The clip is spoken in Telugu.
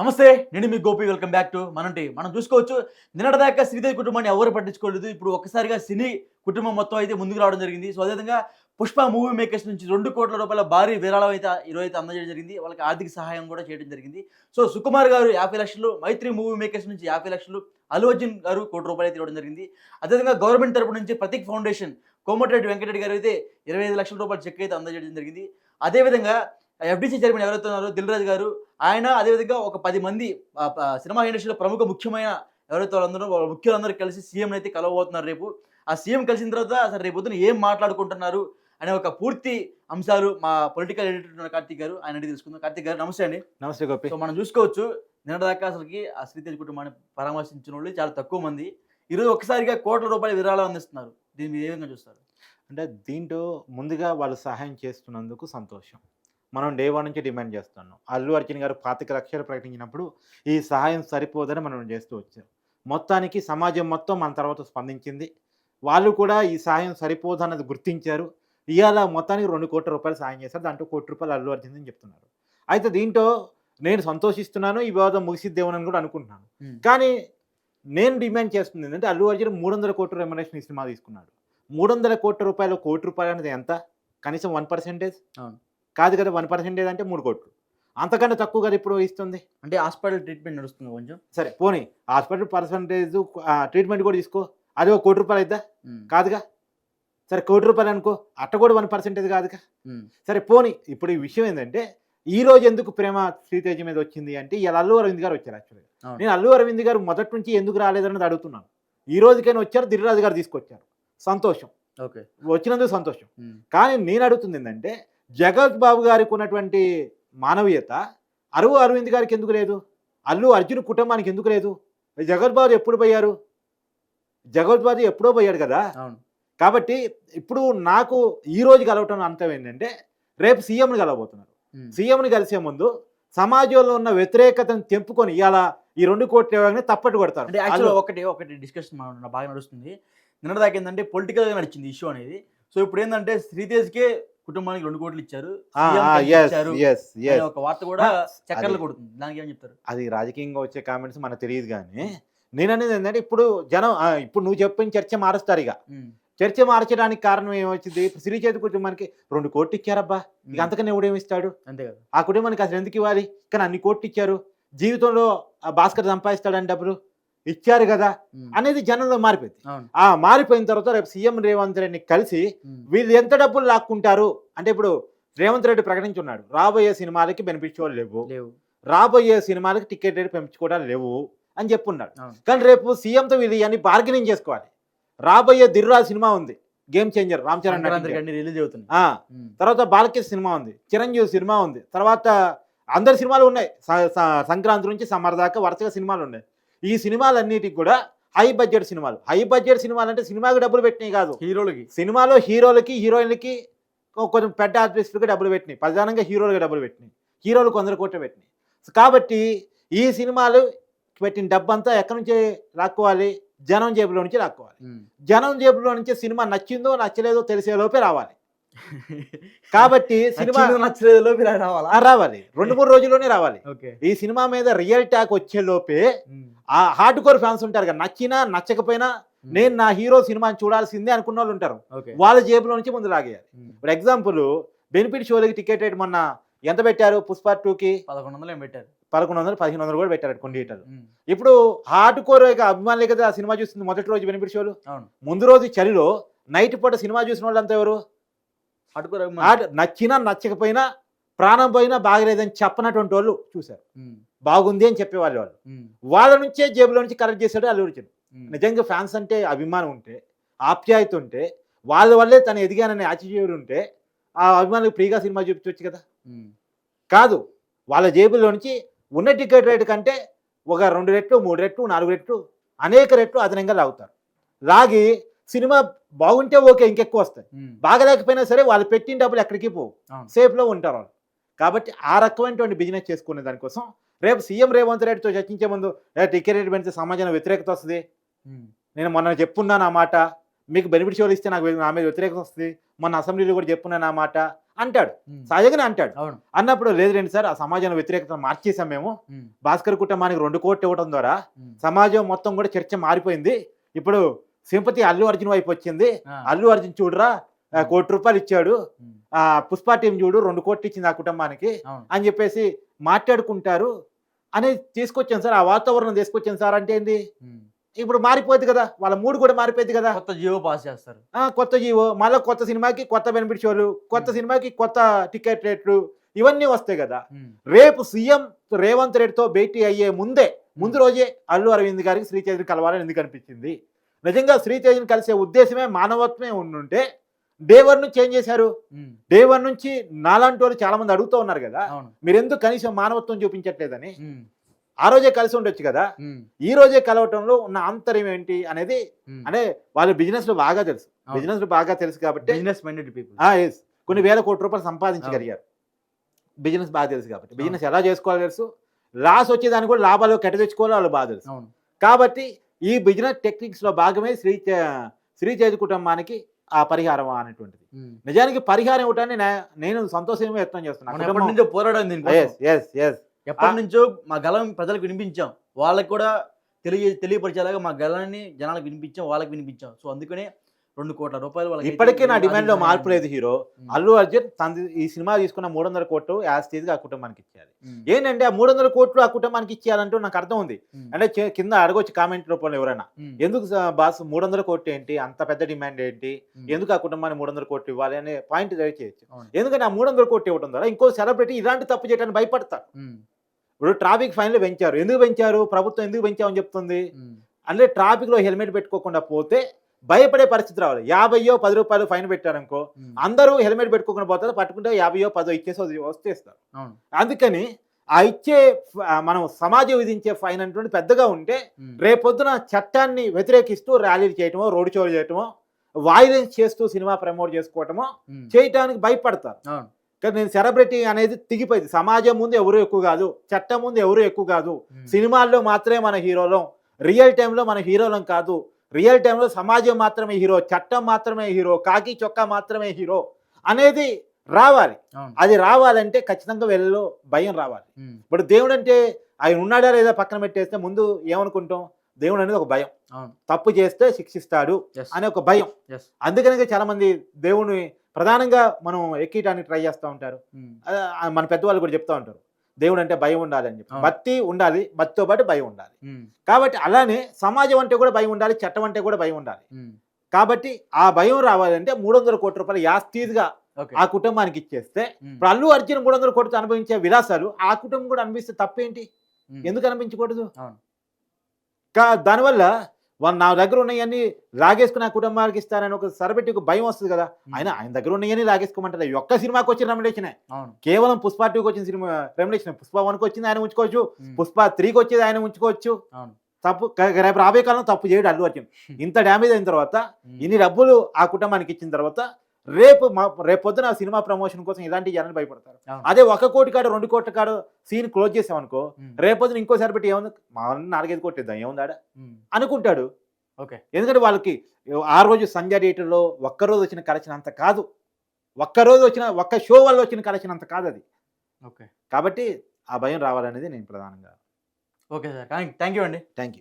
నమస్తే నేను మీ గోపి వెల్కమ్ బ్యాక్ టు మనంటి. మనం చూసుకోవచ్చు నిన్నటిదాకా శ్రీదేవి కుటుంబాన్ని ఎవరు పట్టించుకోలేదు. ఇప్పుడు ఒక్కసారిగా సినీ కుటుంబం మొత్తం అయితే ముందుకు రావడం జరిగింది. సో అదేవిధంగా పుష్ప మూవీ మేకర్స్ నుంచి రెండు కోట్ల రూపాయల భారీ విరాళం అయితే ఈరోజు అయితే అందజేయడం జరిగింది. వాళ్ళకి ఆర్థిక సహాయం కూడా చేయడం జరిగింది. సో సుకుమార్ గారు యాభై లక్షలు మైత్రి మూవీ మేకర్స్ నుంచి యాభై లక్షలు అల్లు అర్జున్ గారు కోటి రూపాయలు అయితే ఇవ్వడం జరిగింది. అదేవిధంగా గవర్నమెంట్ తరపు నుంచి ప్రతీక్ ఫౌండేషన్ కోమటిరెడ్డి వెంకటరెడ్డి గారు అయితే ఇరవై ఐదు లక్షల రూపాయల చెక్ అయితే అందజేయడం జరిగింది. అదేవిధంగా ఎఫ్డీసీ చైర్మన్ ఎవరైతే ఉన్నారో దిల్ రాజు గారు ఆయన అదేవిధంగా ఒక పది మంది సినిమా ఇండస్ట్రీలో ప్రముఖ ముఖ్యమైన ఎవరైతే వాళ్ళందరూ వాళ్ళ ముఖ్యులందరూ కలిసి సీఎం అయితే కలవబోతున్నారు రేపు. ఆ సీఎం కలిసిన తర్వాత అసలు రేపు పొద్దున ఏం మాట్లాడుకుంటున్నారు అనే ఒక పూర్తి అంశాలు మా పొలిటికల్ ఎడిటర్ కార్తీక్ గారు ఆయన అడిగి తెలుసుకుందాం. కార్తీక్ గారు నమస్తే అండి. నమస్తే గోపి. సో మనం చూసుకోవచ్చు నిన్నటిదాకా అసలుకి ఆ శ్రీతేజ్ కుటుంబాన్ని పరామర్శించిన వాళ్ళు చాలా తక్కువ మంది. ఈరోజు ఒక్కసారిగా కోట్ల రూపాయల విరాళం అందిస్తున్నారు. దీన్ని మీరు ఏ విధంగా చూస్తారు? అంటే దీంట్లో ముందుగా వాళ్ళు సహాయం చేస్తున్నందుకు సంతోషం. మనం డే వన్ నుంచి డిమాండ్ చేస్తున్నాం. అల్లు అర్జున్ గారు పాతిక లక్షలు ప్రకటించినప్పుడు ఈ సహాయం సరిపోదని మనం చేస్తూ వచ్చాం. మొత్తానికి సమాజం మొత్తం మన తర్వాత స్పందించింది. వాళ్ళు కూడా ఈ సహాయం సరిపోదన్నది గుర్తించారు. ఇవాళ మొత్తానికి రెండు కోట్ల రూపాయలు సహాయం చేశారు. దాంట్లో కోటి రూపాయలు అల్లు అర్జున్ అని చెప్తున్నారు. అయితే దీంట్లో నేను సంతోషిస్తున్నాను. ఈ వివాదం ముగిసిద్దేమని కూడా అనుకుంటున్నాను. కానీ నేను డిమాండ్ చేస్తుంది ఏంటంటే అల్లు అర్జున్ మూడు వందల కోట్ల రెమ్యునరేషన్ ఈ సినిమా తీసుకున్నాడు. మూడు వందల కోట్ల రూపాయలు కోటి రూపాయలు అనేది ఎంత? కనీసం వన్ పర్సెంటేజ్. కాదు కదా వన్ పర్సెంటేజ్ అంటే మూడు కోట్లు. అంతకంటే తక్కువ కదా ఇప్పుడు ఇస్తుంది? అంటే హాస్పిటల్ ట్రీట్మెంట్ నడుస్తుంది కొంచెం. సరే పోనీ. హాస్పిటల్ పర్సంటేజ్ ట్రీట్మెంట్ కూడా తీసుకో. అది ఒక కోటి రూపాయలు అయిద్దా? కాదుగా? సరే కోటి రూపాయలు అనుకో. అట్ట కూడా వన్ పర్సెంటేజ్ కాదుగా? సరే పోనీ. ఇప్పుడు ఈ విషయం ఏంటంటే ఈ రోజు ఎందుకు ప్రేమ శ్రీతేజ మీద వచ్చింది అంటే ఇలా అల్లు అరవింద్ గారు వచ్చారు యాక్చువల్గా. నేను అల్లు అరవింద్ గారు మొదటి నుంచి ఎందుకు రాలేదన్నది అడుగుతున్నాను. ఈ రోజుకైనా వచ్చారు దిరిరాజు గారు తీసుకొచ్చారు. సంతోషం. ఓకే. వచ్చినందుకు సంతోషం. కానీ నేను అడుగుతుంది ఏంటంటే జగత్ బాబు గారికి ఉన్నటువంటి మానవీయత అరువు అరవింద్ గారికి ఎందుకు లేదు? అల్లు అర్జున్ కుటుంబానికి ఎందుకు లేదు? జగత్ బాబు ఎప్పుడు పోయారు? జగత్ బాబు ఎప్పుడో పోయాడు కదా. అవును. కాబట్టి ఇప్పుడు నాకు ఈ రోజు కలవటం అంతం ఏంటంటే రేపు సీఎంని కలవబోతున్నారు. సీఎంని కలిసే ముందు సమాజంలో ఉన్న వ్యతిరేకతను తెంపుకొని ఇలా ఈ రెండు కోట్ల ఇవ్వగానే తప్పట్టు కొడతారు. అంటే ఒకటి ఒకటి డిస్కషన్ బాగా నడుస్తుంది. నిన్నటిదాకా ఏంటంటే పొలిటికల్గా నడిచింది ఇష్యూ అనేది. సో ఇప్పుడు ఏంటంటే శ్రీతేజ్కే కుటుంబానికి రెండు కోట్లు ఇచ్చారు ఒక వార్త కూడా చక్కర్లు కొడుతుంది. దానికి చెప్తారు? అది రాజకీయంగా వచ్చే కామెంట్స్ మనకు తెలియదు కానీ నేను అనేది ఏంటంటే ఇప్పుడు జనం ఇప్పుడు నువ్వు చెప్పిన చర్చ మారుస్తారు ఇక. చర్చ మార్చడానికి కారణం ఏమొచ్చింది? ఇప్పుడు శ్రీచేతి కుటుంబానికి రెండు కోట్లు ఇచ్చారబ్బా. ఇక అంతకన్నా ఎవడేమి ఇస్తాడు అంతే కదా. ఆ కుటుంబానికి అసలు ఎందుకు ఇవ్వాలి? కానీ అన్ని కోట్లు ఇచ్చారు. జీవితంలో ఆ భాస్కర్ సంపాదిస్తాడని డబ్బులు. ఇచ్చారు కదా అనేది జనంలో మారిపోయింది. ఆ మారిపోయిన తర్వాత రేపు సీఎం రేవంత్ రెడ్డిని కలిసి వీళ్ళు ఎంత డబ్బులు లాక్కుంటారు? అంటే ఇప్పుడు రేవంత్ రెడ్డి ప్రకటించున్నాడు రాబోయే సినిమాలకి బెనిఫిట్ లేవు. రాబోయే సినిమాలకి టికెట్ రేట్ పెంచుకోవడాలు లేవు అని చెప్పున్నాడు. కానీ రేపు సీఎంతో వీళ్ళు ఇవన్నీ బార్గెనింగ్ చేసుకోవాలి. రాబోయే దిర్రా సినిమా ఉంది గేమ్ చేంజర్ రామ్ చరణ్. అన్ని రిలీజ్ అవుతుంది తర్వాత బాలకృష్ణ సినిమా ఉంది చిరంజీవి సినిమా ఉంది. తర్వాత అందరి సినిమాలు ఉన్నాయి. సంక్రాంతి నుంచి సమ్మర్ దాకా వరుసగా సినిమాలు ఉన్నాయి. ఈ సినిమాలన్నిటికి కూడా హై బడ్జెట్ సినిమాలు. హై బడ్జెట్ సినిమాలు అంటే సినిమాకి డబ్బులు పెట్టినాయి కాదు. హీరోలకి. సినిమాలో హీరోలకి హీరోయిన్లకి కొంచెం పెద్ద ఆర్టిస్టులకి డబ్బులు పెట్టినాయి. ప్రధానంగా హీరోలకి డబ్బులు పెట్టినాయి. హీరోలు కొందరు కోట్లు పెట్టినాయి. కాబట్టి ఈ సినిమాలు పెట్టిన డబ్బంతా ఎక్కడి నుంచి లాక్కోవాలి? జనం జేబులో నుంచి లాక్కోవాలి. జనం జేబులో నుంచి సినిమా నచ్చిందో నచ్చలేదో తెలిసే లోపే రావాలి. కాబట్టి సినిమా నచ్చలేదు లోపు ఇలా రావాలా. రెండు మూడు రోజుల్లోనే రావాలి. ఈ సినిమా మీద రియల్ టాక్ వచ్చే లోపే ఆ హార్డ్ కోర్ ఫ్యాన్స్ ఉంటారు కదా నచ్చినా నచ్చకపోయినా నేను నా హీరో సినిమాని చూడాల్సిందే అనుకున్న వాళ్ళు ఉంటారు. వాళ్ళ జేబులో నుంచి ముందు లాగేయాలి. ఇప్పుడు ఎగ్జాంపుల్ బెనిఫిట్ షోలకి టికెట్ రేట్ మొన్న ఎంత పెట్టారు? పుష్ప టూకి? పదకొండు వందలు ఏం పెట్టారు? పదకొండు వందలు పదిహేను వందలు కూడా పెట్టారు కొన్ని థియేటర్లు. ఇప్పుడు హార్డ్ కోర్ అభిమానులే కదా ఆ సినిమా చూస్తుంది మొదటి రోజు బెనిఫిట్ షోలు. ముందు రోజు చలిలో నైట్ పూట సినిమా చూసిన వాళ్ళంతా ఎవరు? నచ్చినా నచ్చకపోయినా ప్రాణం పోయినా బాగలేదని చెప్పనటువంటి వాళ్ళు చూశారు. బాగుంది అని చెప్పేవాళ్ళు వాళ్ళు. వాళ్ళ నుంచే జేబులో నుంచి కరెక్ట్ చేశాడు అల్లు అర్జున్. నిజంగా ఫ్యాన్స్ అంటే అభిమానం ఉంటే ఆప్యాయత ఉంటే వాళ్ళ వల్లే తను ఎదిగాననే యాటిట్యూడ్ ఉంటే ఆ అభిమానులకు ఫ్రీగా సినిమా చూపించవచ్చు కదా? కాదు వాళ్ళ జేబులో నుంచి ఉన్న టికెట్ రేటు కంటే ఒక రెండు రెట్లు మూడు రెట్లు నాలుగు రెట్లు అనేక రెట్లు అదనంగా లాగుతారు. లాగి సినిమా బాగుంటే ఓకే ఇంకెక్కువ వస్తాయి. బాగలేకపోయినా సరే వాళ్ళు పెట్టిన డబ్బులు ఎక్కడికి పోవు. సేఫ్లో ఉంటారు వాళ్ళు. కాబట్టి ఆ రకమైనటువంటి బిజినెస్ చేసుకునే దానికోసం రేపు సీఎం రేవంత్ రెడ్డితో చర్చించే ముందు "ఏ, టికెట్ రేట్ పెడితే సమాజంలో వ్యతిరేకత వస్తుంది? నేను మొన్న చెప్పున్నాను ఆ మాట. మీకు బెనిఫిట్ షోలు ఇస్తే నాకు నా మీద వ్యతిరేకత వస్తుంది? మొన్న అసెంబ్లీలో కూడా చెప్పున్నాను ఆ మాట. అంటాడు. సహజంగానే అంటాడు. అవును. అన్నప్పుడు లేదు రండి సార్ ఆ సమాజంలో వ్యతిరేకత మార్చేసాం మేము. భాస్కర్ కుటుంబానికి రెండు కోట్లు ఇవ్వడం ద్వారా. సమాజం మొత్తం కూడా చర్చ మారిపోయింది. ఇప్పుడు సింపతి అల్లు అర్జున్ వైపు వచ్చింది. అల్లు అర్జున్ చూడరా కోటి రూపాయలు ఇచ్చాడు. ఆ పుష్ప టీం చూడు రెండు కోట్లు ఇచ్చింది ఆ కుటుంబానికి అని చెప్పేసి మాట్లాడుకుంటారు. అనేది తీసుకొచ్చాను సార్. ఆ వాతావరణం తీసుకొచ్చాను సార్ అంటే ఏంది. ఇప్పుడు మారిపోద్ది కదా. వాళ్ళ మూడు కూడా మారిపోయింది కదా. కొత్త జియో పాస్ చేస్తారు. ఆ, కొత్త జీవో మళ్ళీ కొత్త సినిమాకి కొత్త బెనిఫిట్ షోలు కొత్త. సినిమాకి కొత్త టికెట్ రేట్లు ఇవన్నీ వస్తాయి కదా. రేపు సీఎం రేవంత్ రెడ్డితో భేటీ అయ్యే ముందే ముందు రోజే అల్లు అరవింద్ గారికి శ్రీతేజ్ని కలవాలని ఎందుకు అనిపించింది? నిజంగా శ్రీతేజ్ని కలిసే ఉద్దేశమే మానవత్వమే ఉండుంటే డే వన్ నుంచి ఏం చేశారు. డే వన్ నుంచి నాలాంటి వాళ్ళు చాలా మంది అడుగుతూ ఉన్నారు కదా. అవును. మీరు ఎందుకు కనీసం మానవత్వం చూపించట్లేదని. ఆ రోజే కలిసి ఉండొచ్చు కదా. ఈ రోజే కలవటంలో ఉన్న ఆంతర్యం ఏంటి అనేది. అంటే వాళ్ళు బిజినెస్లో బాగా తెలుసు. బిజినెస్లో బాగా తెలుసు కాబట్టి బిజినెస్ మైండెడ్ పీపుల్. కొన్ని వేల కోట్ల రూపాయలు సంపాదించగలిగారు. బిజినెస్ బాగా తెలుసు కాబట్టి. బిజినెస్ ఎలా చేసుకోవాలో తెలుసు. లాస్ వచ్చేదాన్ని కూడా లాభాలు కట్ట తెచ్చుకోవాలో వాళ్ళు బాగా తెలుసు. కాబట్టి ఈ బిజినెస్ టెక్నిక్స్లో భాగమే శ్రీ శ్రీతేజ్ కుటుంబానికి ఆ పరిహారం అనేటువంటిది. నిజానికి పరిహారం ఇవ్వటాన్ని నేను సంతోషంగా వ్యక్తం చేస్తున్నాను ఎస్ ఎప్పటి నుంచో మా గలం ప్రజలకు వినిపించాం. వాళ్ళకి కూడా తెలియ తెలియపరిచేలాగా మా గలాన్ని జనాలకు వినిపించాం వాళ్ళకి వినిపించాం. సో అందుకనే రెండు కోట్ల రూపాయలు ఇప్పటికే నా డిమాండ్లో మార్పు లేదు హీరో. అల్లు అర్జున్ తన ఈ సినిమా తీసుకున్న మూడు వందల కోట్లు యాజ్గా ఆ కుటుంబానికి ఇచ్చారు. ఏంటంటే ఆ మూడు వందల కోట్లు ఆ కుటుంబానికి ఇచ్చేయాలంటూ నాకు అర్థం ఉంది. అంటే కింద అడగొచ్చు కామెంట్ రూపంలో ఎవరైనా. ఎందుకు బాస్ మూడు వందల కోట్లు ఏంటి అంత పెద్ద డిమాండ్ ఏంటి. ఎందుకు ఆ కుటుంబానికి మూడు వందల కోట్లు ఇవ్వాలి అనే పాయింట్ చేయొచ్చు. ఎందుకంటే ఆ మూడు వందల కోట్లు ఇవ్వడం ద్వారా ఇంకో సెలబ్రిటీ ఇలాంటి తప్పు చేయడానికి భయపడతారు. ఇప్పుడు ట్రాఫిక్ ఫైన్లు పెంచారు ఎందుకు పెంచారు ప్రభుత్వం ఎందుకు పెంచామని చెప్తుంది. అంటే ట్రాఫిక్లో హెల్మెట్ పెట్టుకోకుండా పోతే భయపడే పరిస్థితి రావాలి యాభైయో పది రూపాయలు ఫైన్ పెట్టారనుకో. అందరూ హెల్మెట్ పెట్టుకోకుండా పోతారు పట్టుకుంటే యాభైయో పదో ఇచ్చేసి వస్తేస్తారు అందుకని ఆ ఇచ్చే మనం సమాజం విధించే ఫైన్ అటువంటి పెద్దగా ఉంటే. రేపొద్దున చట్టాన్ని వ్యతిరేకిస్తూ ర్యాలీలు చేయటమో రోడ్డు షోలు చేయటమో వాయిలెన్స్ చేస్తూ సినిమా ప్రమోట్ చేసుకోవటమో. చేయటానికి భయపడతారు కానీ నేను సెలబ్రిటీ అనేది తెగిపోయింది సమాజం ముందు ఎవరు ఎక్కువ కాదు చట్టం ముందు ఎవరు ఎక్కువ కాదు. సినిమాల్లో మాత్రమే మన హీరోలం రియల్ టైంలో మన హీరోలం కాదు రియల్ టైంలో సమాజం మాత్రమే హీరో చట్టం మాత్రమే హీరో కాకి చొక్కా మాత్రమే హీరో అనేది రావాలి. అది రావాలంటే ఖచ్చితంగా వెళ్ళలో భయం రావాలి. ఇప్పుడు దేవుడు అంటే ఆయన ఉన్నాడా లేదా పక్కన పెట్టేస్తే ముందు ఏమనుకుంటాం? దేవుడు అనేది ఒక భయం. తప్పు చేస్తే శిక్షిస్తాడు అనే ఒక భయం. అందుకనే చాలా మంది దేవుని ప్రధానంగా మనం ఎక్కియటానికి ట్రై చేస్తూ ఉంటారు. మన పెద్దవాళ్ళు కూడా చెప్తా ఉంటారు. దేవుడు అంటే భయం ఉండాలి అని చెప్పి. భక్తి ఉండాలి భక్తితో పాటు భయం ఉండాలి. కాబట్టి అలానే సమాజం అంటే కూడా భయం ఉండాలి చట్టం అంటే కూడా భయం ఉండాలి. కాబట్టి ఆ భయం రావాలంటే మూడు వందల కోట్ల రూపాయలు యాస్తీజ్గా ఓకే ఆ కుటుంబానికి ఇచ్చేస్తే. ఇప్పుడు అల్లు అర్జున్ మూడు వందల కోట్లతో అనుభవించే విలాసాలు ఆ కుటుంబం కూడా అనిపిస్తే తప్పేంటి. ఎందుకు అనిపించకూడదు దానివల్ల వాళ్ళు నా దగ్గర ఉన్నాయన్నీ లాగేసుకుని ఆ కుటుంబానికి ఇస్తారని ఒక సరబెట్టికి భయం వస్తుంది కదా. ఆయన ఆయన దగ్గర ఉన్నాయని లాగేసుకోమంటారు. ఒక్క సినిమాకి వచ్చిన రెమ్యులేషనే కేవలం పుష్ప టూకి వచ్చిన సినిమా రెమ్యులేషన్ పుష్ప వన్కి వచ్చింది ఆయన ఉంచుకోవచ్చు. పుష్ప త్రీకి వచ్చేది ఆయన ఉంచుకోవచ్చు. తప్పు రేపు రాబోయే కాలం తప్పు చేయడు అల్లు అర్జున్. ఇంత డ్యామేజ్ అయిన తర్వాత. ఇన్ని డబ్బులు ఆ కుటుంబానికి ఇచ్చిన తర్వాత రేపు మా రేపు పొద్దున సినిమా ప్రమోషన్ కోసం ఇలాంటి జనాలు భయపడతారు. అదే ఒక కోటి కాడ రెండు కోట్ల కాడ సీన్ క్లోజ్ చేసామనుకో ఉమ్. రేపొద్దున ఇంకోసారి పెట్టి ఏముంది? మా నాలుగైదు కొట్టేద్దాం ఏముందాడ. అనుకుంటాడు. ఓకే. ఎందుకంటే వాళ్ళకి ఆ రోజు సంజయ్ థియేటర్లో ఒక్కరోజు వచ్చిన కలెక్షన్ అంత కాదు. ఒక్కరోజు వచ్చిన ఒక్క షో వల్ల వచ్చిన కలెక్షన్ అంత కాదు అది. ఓకే. కాబట్టి ఆ భయం రావాలనేది నేను ప్రధానంగా ఓకే సార్. థ్యాంక్ యూ అండి. Thank you.